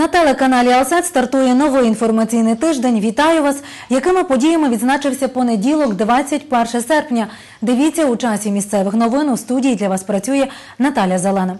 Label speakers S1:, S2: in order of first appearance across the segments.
S1: На телеканалі Алсет стартує новий інформаційний тиждень. Вітаю вас! Якими подіями відзначився понеділок, 21 серпня. Дивіться у часі місцевих новин. У студії для вас працює Наталя Зелена.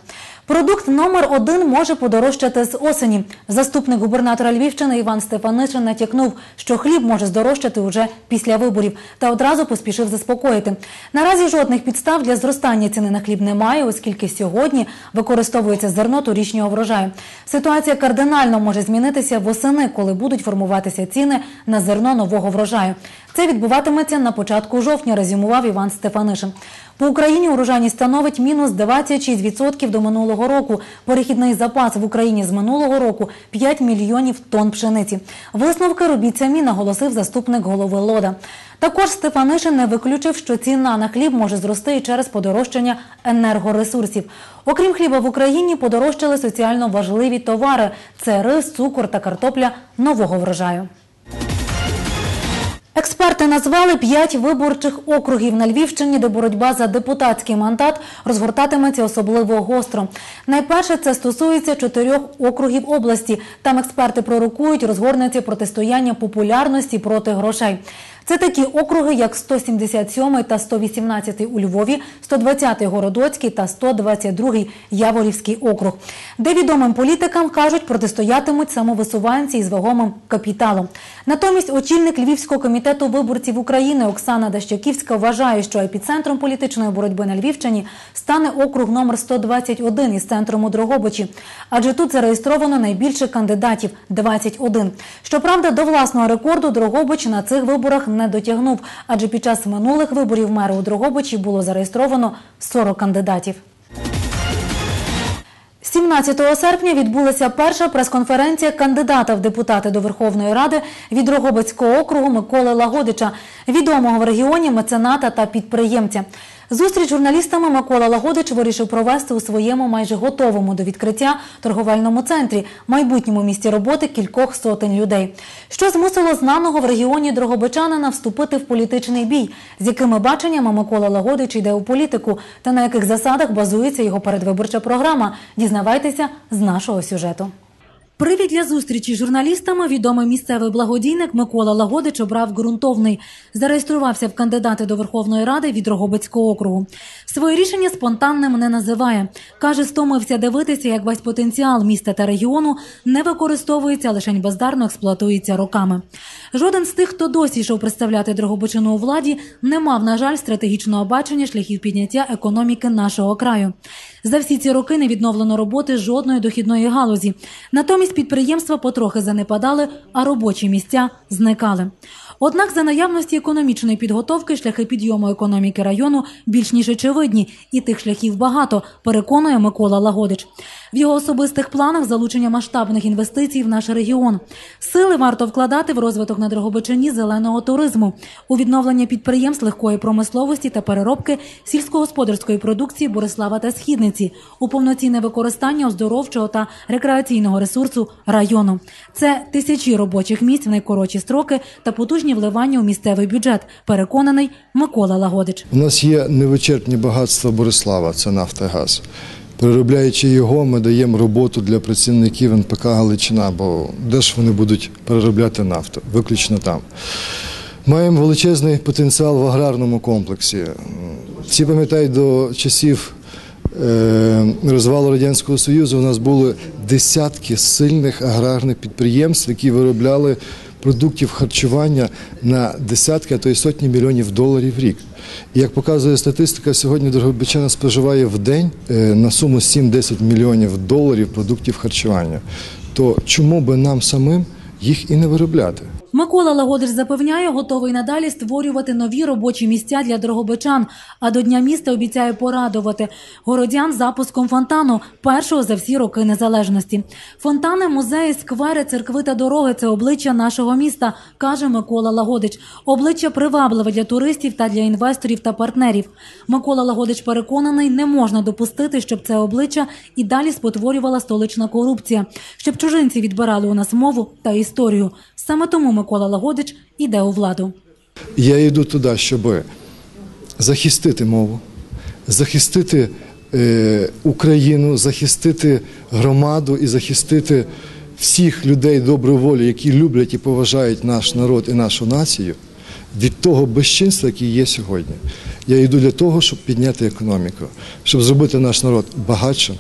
S1: Продукт номер один може подорожчати з осені. Заступник губернатора Львівщини Іван Стефанишин натякнув, що хліб може здорожчати уже після виборів, та одразу поспішив заспокоїти. Наразі жодних підстав для зростання ціни на хліб немає, оскільки сьогодні використовується зерно торічнього врожаю. Ситуація кардинально може змінитися восени, коли будуть формуватися ціни на зерно нового врожаю. Це відбуватиметься на початку жовтня, резюмував Іван Стефанишин. По Україні урожайність становить мінус 26% до минулого року. Перехідний запас в Україні з минулого року 5 мільйонів тонн пшениці. Висновки робіть самі, наголосив заступник голови Лода. Також Стефанишин не виключив, що ціна на хліб може зрости і через подорожчання енергоресурсів. Окрім хліба в Україні, подорожчали соціально важливі товари: це рис, цукор та картопля нового врожаю. Експерти назвали п'ять виборчих округів на Львівщині, де боротьба за депутатський мандат розгортатиметься особливо гостро. Найперше це стосується чотирьох округів області. Там експерти пророкують, розгорнеться протистояння популярності проти грошей. Це такі округи, як 177 та 118 у Львові, 120 Городоцький та 122 Яворівський округ, де відомим політикам кажуть, протистоятимуть самовисуванці із вагомим капіталом. Натомість очільник Львівського комітету виборців України Оксана Дащаківська вважає, що епіцентром політичної боротьби на Львівщині стане округ номер 121 із центром у Дрогобичі. Адже тут зареєстровано найбільше кандидатів 21. Щоправда, до власного рекорду Дрогобич на цих виборах не дотягнув, адже під час минулих виборів мера у Дрогобичі було зареєстровано 40 кандидатів. 17 серпня відбулася перша прес-конференція кандидата в депутати до Верховної Ради від Дрогобицького округу Миколи Лагодича, відомого в регіоні мецената та підприємця. Зустріч журналістами Микола Лагодич вирішив провести у своєму майже готовому до відкриття торговельному центрі, майбутньому місті роботи кількох сотень людей, що змусило знаного в регіоні Дрогобичанина вступити в політичний бій, з якими баченнями Микола Лагодич йде у політику та на яких засадах базується його передвиборча програма. Дізнавайтеся з нашого сюжету. Привід для зустрічі з журналістами відомий місцевий благодійник Микола Лагодич обрав ґрунтовний. Зареєструвався в кандидати до Верховної Ради від Рогобицького округу. Своє рішення спонтанним не називає. Каже, стомився дивитися, як весь потенціал міста та регіону не використовується, а лише бездарно експлуатується роками. Жоден з тих, хто досі йшов представляти Дрогобичину у владі, не мав, на жаль, стратегічного бачення шляхів підняття економіки нашого краю. За всі ці роки не відновлено роботи жодної дохідної галузі. Натомість підприємства потрохи занепадали, а робочі місця зникали. Однак за наявності економічної підготовки шляхи підйому економіки району більш ніж очевидні, і тих шляхів багато, переконує Микола Лагодич. В його особистих планах залучення масштабних інвестицій в наш регіон. Сили варто вкладати в розвиток на Дрогобичині зеленого туризму, у відновлення підприємств легкої промисловості та переробки сільськогосподарської продукції Борислава та Східниці, у повноцінне використання оздоровчого та рекреаційного ресурсу району. Це тисячі робочих місць в найкоротші строки та потужні вливання у місцевий бюджет. Переконаний Микола Лагодич.
S2: У нас є невичерпні багатства Борислава, це нафта і газ. Переробляючи його, ми даємо роботу для працівників НПК Галичина, бо де ж вони будуть переробляти нафту? Виключно там. Маємо величезний потенціал в аграрному комплексі. Всі пам'ятають до часів розвалу Радянського Союзу у нас були десятки сильних аграрних підприємств, які виробляли продуктів харчування на десятки, а то й сотні мільйонів доларів в рік. І як показує статистика, сьогодні Дрогобичина споживає в день е, на суму 7-10 мільйонів доларів продуктів харчування. То чому би нам самим їх і не виробляти?
S1: Микола Лагодич запевняє, готовий надалі створювати нові робочі місця для дрогобичан. А до дня міста обіцяє порадувати городян запуском фонтану, першого за всі роки незалежності. Фонтани, музеї, сквери, церкви та дороги це обличчя нашого міста, каже Микола Лагодич. Обличчя привабливе для туристів та для інвесторів та партнерів. Микола Лагодич переконаний, не можна допустити, щоб це обличчя і далі спотворювала столична корупція, щоб чужинці відбирали у нас мову та історію. Саме тому Микола Лагодич іде у владу.
S2: Я йду туди, щоб захистити мову, захистити е, Україну, захистити громаду і захистити всіх людей доброї волі, які люблять і поважають наш народ і нашу націю, від того безчинства, яке є сьогодні. Я йду для того, щоб підняти економіку, щоб зробити наш народ багатшим,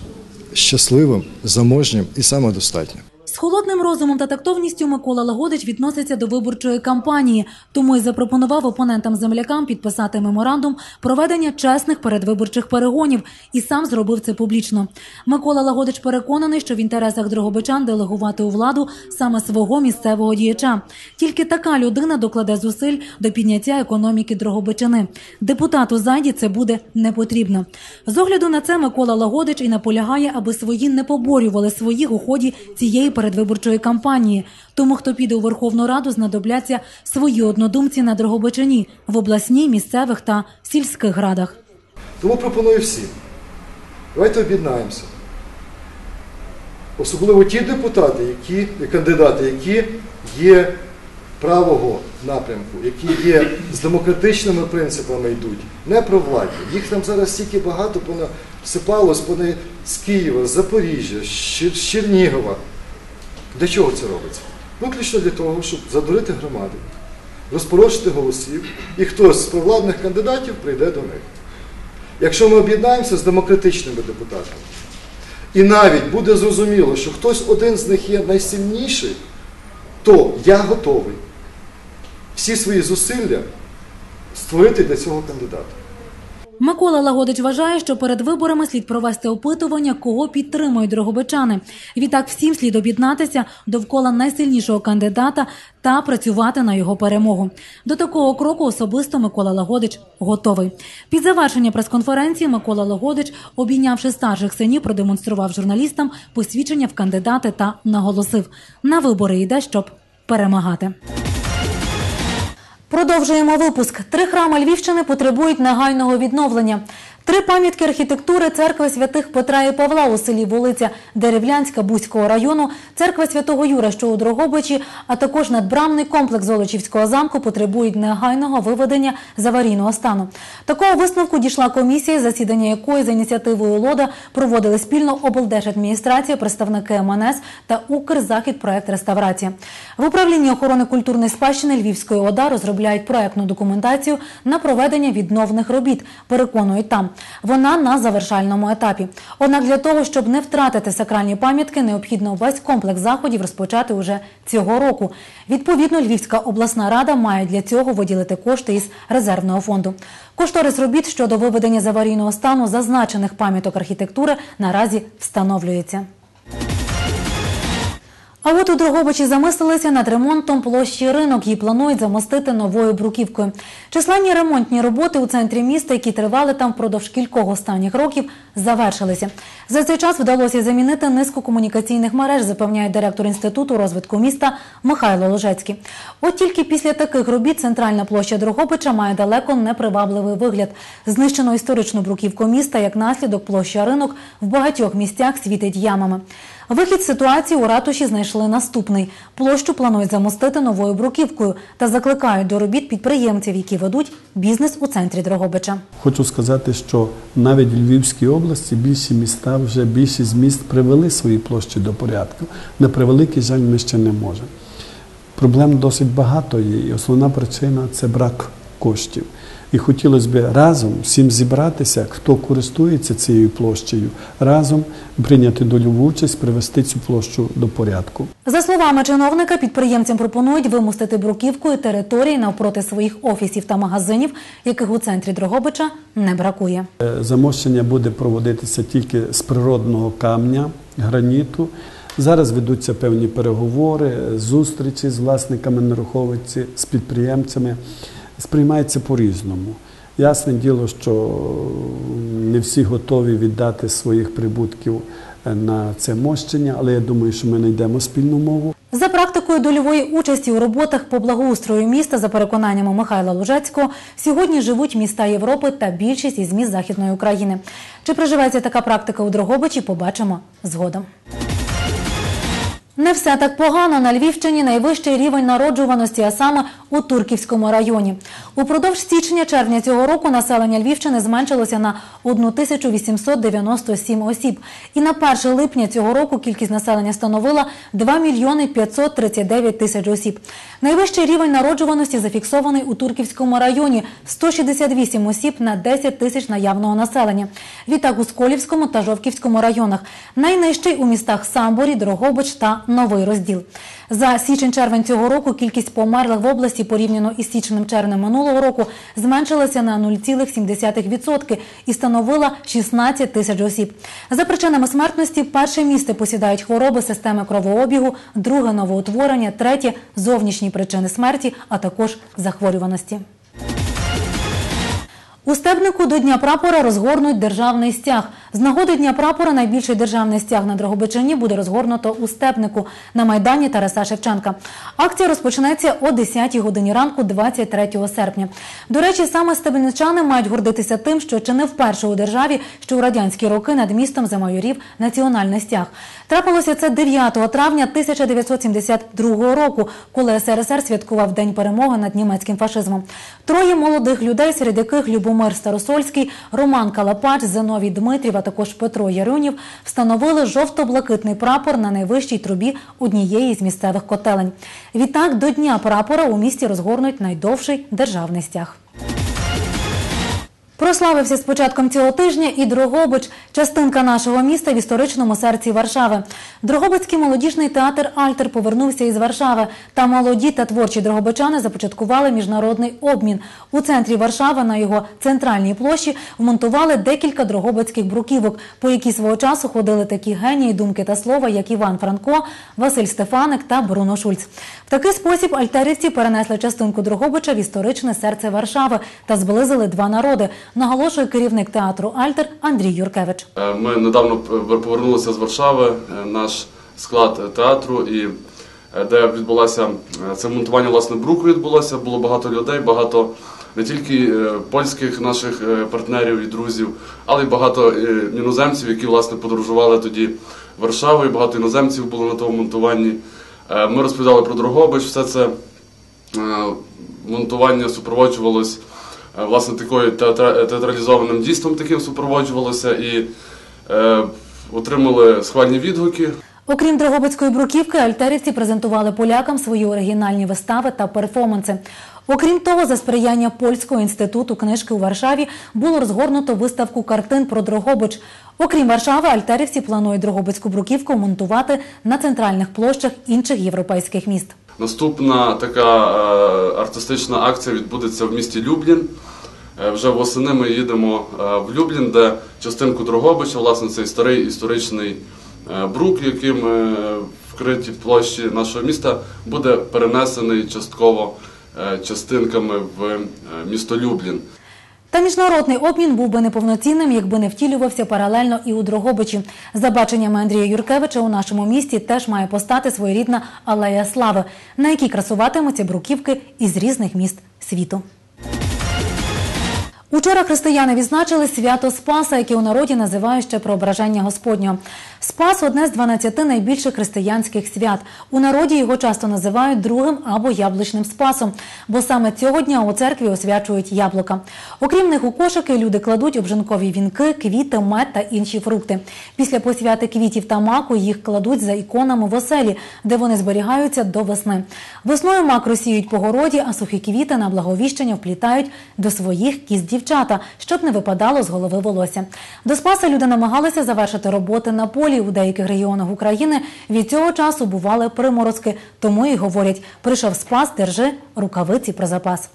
S2: щасливим, заможнім і самодостатнім.
S1: Холодним розумом та тактовністю Микола Лагодич відноситься до виборчої кампанії, тому й запропонував опонентам-землякам підписати меморандум проведення чесних передвиборчих перегонів і сам зробив це публічно. Микола Лагодич переконаний, що в інтересах Дрогобичан делегувати у владу саме свого місцевого діяча. Тільки така людина докладе зусиль до підняття економіки Дрогобичини. Депутату зайді це буде не потрібно. З огляду на це Микола Лагодич і наполягає, аби свої не поборювали своїх у ході цієї передвиборчої кампанії. Тому, хто піде у Верховну Раду, знадобляться свої однодумці на Дрогобичині в обласній, місцевих та сільських радах.
S2: Тому пропоную всім. Давайте об'єднаємося. Особливо ті депутати, які, кандидати, які є правого напрямку, які є з демократичними принципами йдуть, не про владі. Їх там зараз стільки багато понасипалось вони з Києва, з Запоріжжя, з Чернігова. Для чого це робиться? Виключно для того, щоб задурити громади, розпорошити голосів, і хтось з провладних кандидатів прийде до них. Якщо ми об'єднаємося з демократичними депутатами, і навіть буде зрозуміло, що хтось один з них є найсильніший, то я готовий всі свої зусилля створити для цього кандидата.
S1: Микола Лагодич вважає, що перед виборами слід провести опитування, кого підтримують дрогобичани. Відтак всім слід об'єднатися довкола найсильнішого кандидата та працювати на його перемогу. До такого кроку особисто Микола Лагодич готовий. Під завершення прес-конференції Микола Лагодич, обійнявши старших синів, продемонстрував журналістам посвідчення в кандидати та наголосив: на вибори йде, щоб перемагати. Продовжуємо випуск. Три храми Львівщини потребують негайного відновлення. Три пам'ятки архітектури церкви святих Петра і Павла у селі Волиця Деревлянська Бузького району, церква святого Юра, що у Дрогобичі, а також надбрамний комплекс Золочівського замку потребують негайного виведення з аварійного стану. Такого висновку дійшла комісія, засідання якої за ініціативою Лода проводили спільно облдержадміністрація, представники МНС та Укрзахід проект реставрація. В управлінні охорони культурної спадщини Львівської ОДА розробляють проектну документацію на проведення відновних робіт. Переконують там. Вона на завершальному етапі. Однак для того, щоб не втратити сакральні пам'ятки, необхідно весь комплекс заходів розпочати уже цього року. Відповідно, Львівська обласна рада має для цього виділити кошти із резервного фонду. Кошторис робіт щодо виведення з аварійного стану зазначених пам'яток архітектури наразі встановлюється. А от у Дрогобичі замислилися над ремонтом площі ринок. Її планують замостити новою бруківкою. Численні ремонтні роботи у центрі міста, які тривали там впродовж кількох останніх років, завершилися. За цей час вдалося замінити низку комунікаційних мереж, запевняє директор інституту розвитку міста Михайло Ложецький. От тільки після таких робіт центральна площа Дрогобича має далеко непривабливий вигляд. Знищено історичну бруківку міста як наслідок площа ринок в багатьох місцях світить ямами. Вихід ситуації у ратуші знайшли наступний. Площу планують замостити новою бруківкою та закликають до робіт підприємців, які ведуть бізнес у центрі Дрогобича.
S3: Хочу сказати, що навіть в Львівській області більші міста вже більшість міст привели свої площі до порядку. На превеликий жаль, ми ще не можемо. Проблем досить багато є, і основна причина це брак коштів. І хотілося б разом всім зібратися, хто користується цією площею, разом прийняти дольову участь, привести цю площу до порядку.
S1: За словами чиновника, підприємцям пропонують вимустити бруківкою території навпроти своїх офісів та магазинів, яких у центрі Дрогобича не бракує.
S3: Е, Замощення буде проводитися тільки з природного камня, граніту. Зараз ведуться певні переговори, зустрічі з власниками нерухомості, з підприємцями. Сприймається по-різному. Ясне діло, що не всі готові віддати своїх прибутків е, на це мощення, але я думаю, що ми знайдемо спільну мову.
S1: За практикою дольової участі у роботах по благоустрою міста, за переконаннями Михайла Лужецького, сьогодні живуть міста Європи та більшість із міст Західної України. Чи приживеться така практика у Дрогобичі, побачимо згодом. Не все так погано. На Львівщині найвищий рівень народжуваності, а саме у Турківському районі. Упродовж січня-червня цього року населення Львівщини зменшилося на 1897 осіб. І на 1 липня цього року кількість населення становила 2 мільйони 539 тисяч осіб. Найвищий рівень народжуваності зафіксований у Турківському районі – 168 осіб на 10 тисяч наявного населення. Відтак у Сколівському та Жовківському районах. Найнижчий у містах Самборі, Дрогобич та Новий Розділ. За січень-червень цього року кількість померлих в області порівняно із січнем-червнем минулого року зменшилася на 0,7% і становила 16 тисяч осіб. За причинами смертності перше місце посідають хвороби системи кровообігу, друге новоутворення, третє зовнішні причини смерті, а також захворюваності. У Стебнику до Дня прапора розгорнуть державний стяг. З нагоди Дня прапора найбільший державний стяг на Дрогобичині буде розгорнуто у Степнику на Майдані Тараса Шевченка. Акція розпочнеться о 10 годині ранку 23 серпня. До речі, саме стебничани мають гордитися тим, що чи не вперше у державі, що у радянські роки над містом замайорів національний стяг. Трапилося це 9 травня 1972 року, коли СРСР святкував День перемоги над німецьким фашизмом. Троє молодих людей, серед яких Любомир Старосольський, Роман Калапач, Зиновій Дмитрів, а також Петро Ярунів, встановили жовто-блакитний прапор на найвищій трубі однієї з місцевих котелень. Відтак до Дня прапора у місті розгорнуть найдовший державний стяг. Прославився з початком цього тижня і Дрогобич, частинка нашого міста в історичному серці Варшави. Дрогобицький молодіжний театр Альтер повернувся із Варшави. Та молоді та творчі дрогобичани започаткували міжнародний обмін. У центрі Варшави на його центральній площі вмонтували декілька дрогобицьких бруківок, по які свого часу ходили такі генії думки та слова, як Іван Франко, Василь Стефаник та Бруно Шульц. В такий спосіб альтерівці перенесли частинку Дрогобича в історичне серце Варшави та зблизили два народи наголошує керівник театру Альтер Андрій Юркевич.
S4: Е, Ми недавно повернулися з Варшави, е, наш склад театру, і е, де відбулося е, це монтування власне бруку відбулося. Було багато людей, багато не тільки е, польських наших е, партнерів і друзів, але й багато е, іноземців, які власне подорожували тоді Варшавою. Багато іноземців було на тому монтуванні. Е, Ми розповідали про Дрогобич, все це е, монтування супроводжувалось е, власне такою театралізованим дійством таким супроводжувалося і е, отримали схвальні відгуки.
S1: Окрім Дрогобицької бруківки, альтерівці презентували полякам свої оригінальні вистави та перформанси. Окрім того, за сприяння Польського інституту книжки у Варшаві було розгорнуто виставку картин про Дрогобич. Окрім Варшави, альтерівці планують Дрогобицьку бруківку монтувати на центральних площах інших європейських міст.
S4: Наступна така е, артистична акція відбудеться в місті Люблін. Е, Вже восени ми їдемо е, в Люблін, де частинку Дрогобича, власне, цей старий історичний брук, яким вкриті площі нашого міста, буде перенесений частково частинками в місто Люблін.
S1: Та міжнародний обмін був би неповноцінним, якби не втілювався паралельно і у Дрогобичі. За баченнями Андрія Юркевича у нашому місті теж має постати своєрідна алея слави, на якій красуватимуться бруківки із різних міст світу. Учора християни відзначили свято Спаса, яке у народі називають ще Преображення Господнього. Спас одне з 12 найбільших християнських свят. У народі його часто називають другим або яблучним спасом, бо саме цього дня у церкві освячують яблука. Окрім них у кошики люди кладуть обжинкові вінки, квіти, мед та інші фрукти. Після посвяти квітів та маку їх кладуть за іконами в оселі, де вони зберігаються до весни. Весною мак розсіють по городі, а сухі квіти на благовіщення вплітають до своїх кіз дівчата, щоб не випадало з голови волосся. До Спаса люди намагалися завершити роботи на полі. У деяких регіонах України від цього часу бували приморозки, тому і говорять: прийшов Спас, держи рукавиці про запас.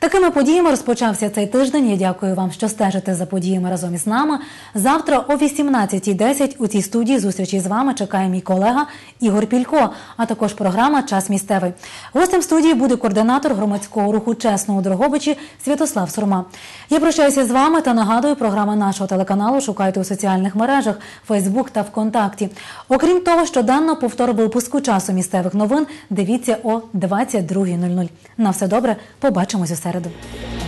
S1: Такими подіями розпочався цей тиждень. Я дякую вам, що стежите за подіями разом із нами. Завтра о 18.10 у цій студії зустрічі з вами чекає мій колега Ігор Пілько, а також програма Час місцевий. Гостем студії буде координатор громадського руху Чесно у Дрогобичі Святослав Сурма. Я прощаюся з вами та нагадую, програми нашого телеканалу шукайте у соціальних мережах Фейсбук та ВКонтакті. Окрім того, щоденно повтор випуску часу місцевих новин дивіться о 22.00. На все добре, побачимось Sara Dom.